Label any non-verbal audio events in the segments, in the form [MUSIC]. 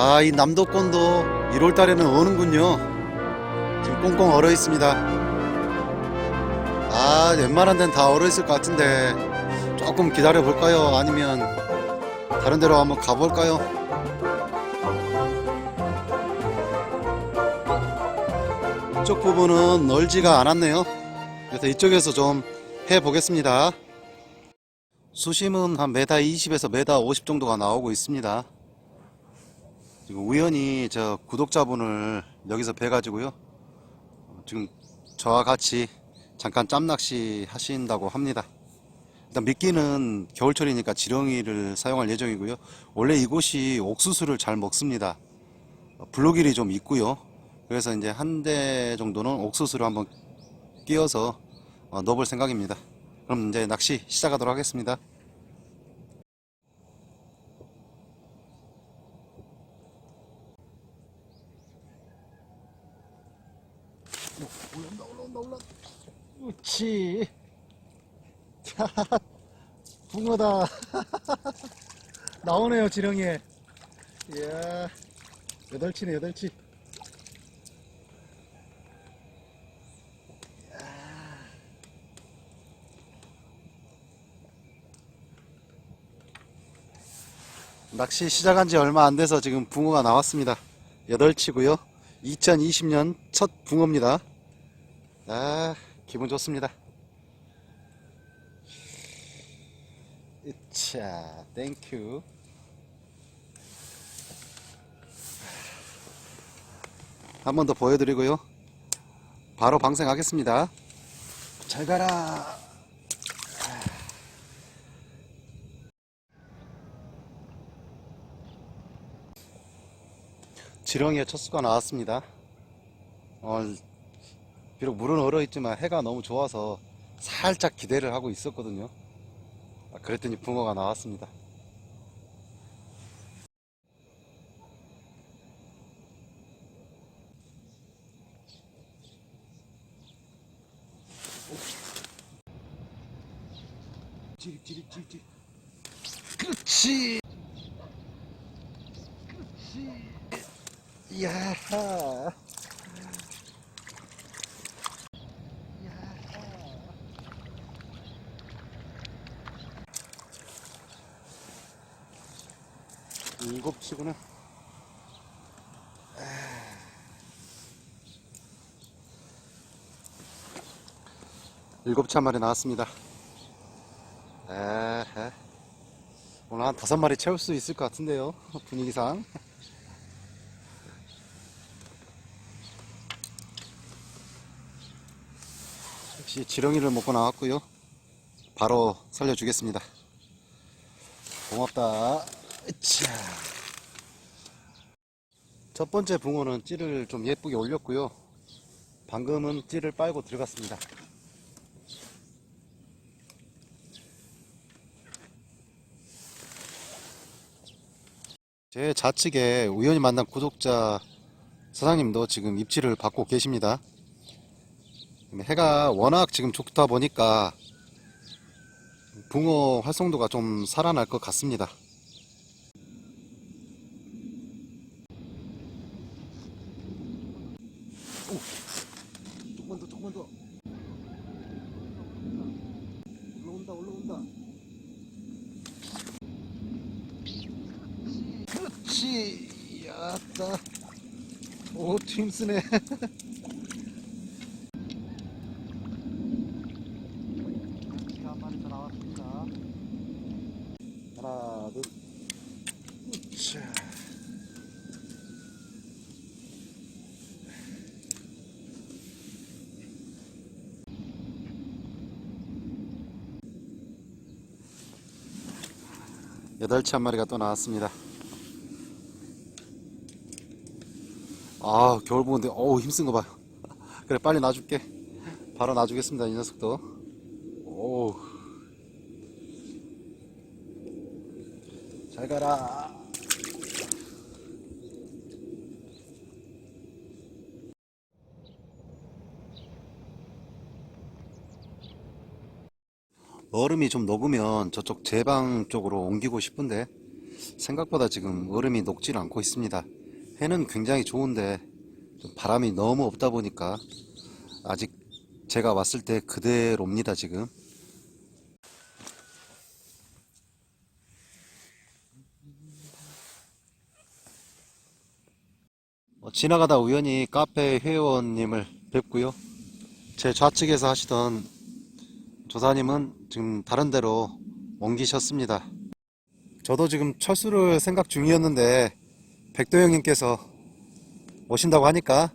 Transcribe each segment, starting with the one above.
아, 이 남도권도 1월 달에는 오는군요. 지금 꽁꽁 얼어 있습니다. 아, 웬만한 데는 다 얼어 있을 것 같은데 조금 기다려 볼까요? 아니면 다른 데로 한번 가볼까요? 이쪽 부분은 넓지가 않았네요. 그래서 이쪽에서 좀 해보겠습니다. 수심은 한 메다 20에서 메다 50 정도가 나오고 있습니다. 지금 우연히 저 구독자분을 여기서 뵈가지고요. 어, 지금 저와 같이 잠깐 짬낚시 하신다고 합니다. 일단 미끼는 겨울철이니까 지렁이를 사용할 예정이고요. 원래 이곳이 옥수수를 잘 먹습니다. 어, 블루길이 좀 있고요. 그래서 이제 한 대 정도는 옥수수를 한번 끼워서 어, 넣어볼 생각입니다. 그럼 이제 낚시 시작하도록 하겠습니다. 올라온다 올라온다 올라 그렇지 [LAUGHS] 붕어다 [LAUGHS] 나오네요 지렁이에 이야 여덟치네 여덟치 낚시 시작한 지 얼마 안 돼서 지금 붕어가 나왔습니다. 8치고요. 2020년 첫 붕어입니다. 아, 기분 좋습니다. 자, 땡큐. 한 번 더 보여드리고요. 바로 방생하겠습니다. 잘 가라. 지렁이의 첫 수가 나왔습니다. 어, 비록 물은 얼어 있지만 해가 너무 좋아서 살짝 기대를 하고 있었거든요. 아, 그랬더니 붕어가 나왔습니다. 지립 그렇지 이야 일곱 치구나. 일곱 치한 마리 나왔습니다. 에헤. 오늘 한 다섯 마리 채울 수 있을 것 같은데요. 분위기상. 역시 지렁이를 먹고 나왔고요. 바로 살려주겠습니다. 고맙다. 자. 첫 번째 붕어는 찌를 좀 예쁘게 올렸고요. 방금은 찌를 빨고 들어갔습니다. 제 좌측에 우연히 만난 구독자 사장님도 지금 입질을 받고 계십니다. 해가 워낙 지금 좋다 보니까 붕어 활성도가 좀 살아날 것 같습니다. Kişi hatta o timsine. 하나, 둘, 자. 여덟치 마리가 또 나왔습니다. 아, 겨울 보는데, 어우, 힘쓴 거 봐요. [LAUGHS] 그래, 빨리 놔줄게. 바로 놔주겠습니다, 이 녀석도. 오. 잘 가라. 얼음이 좀 녹으면 저쪽 제방 쪽으로 옮기고 싶은데 생각보다 지금 얼음이 녹질 않고 있습니다. 해는 굉장히 좋은데 좀 바람이 너무 없다 보니까 아직 제가 왔을 때 그대로입니다 지금. 어, 지나가다 우연히 카페 회원님을 뵙고요. 제 좌측에서 하시던 조사님은 지금 다른 데로 옮기셨습니다. 저도 지금 철수를 생각 중이었는데 백도 형님께서 오신다고 하니까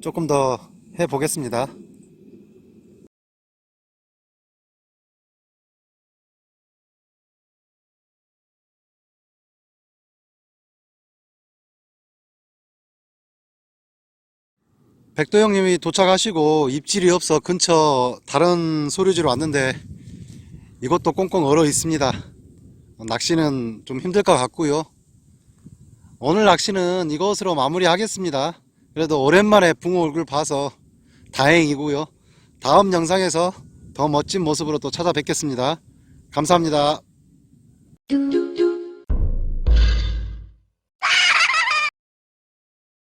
조금 더 해보겠습니다. 백도 형님이 도착하시고 입질이 없어 근처 다른 소류지로 왔는데 이것도 꽁꽁 얼어 있습니다. 어, 낚시는 좀 힘들 것 같고요. 오늘 낚시는 이것으로 마무리 하겠습니다. 그래도 오랜만에 붕어 얼굴 봐서 다행이고요. 다음 영상에서 더 멋진 모습으로 또 찾아뵙겠습니다. 감사합니다.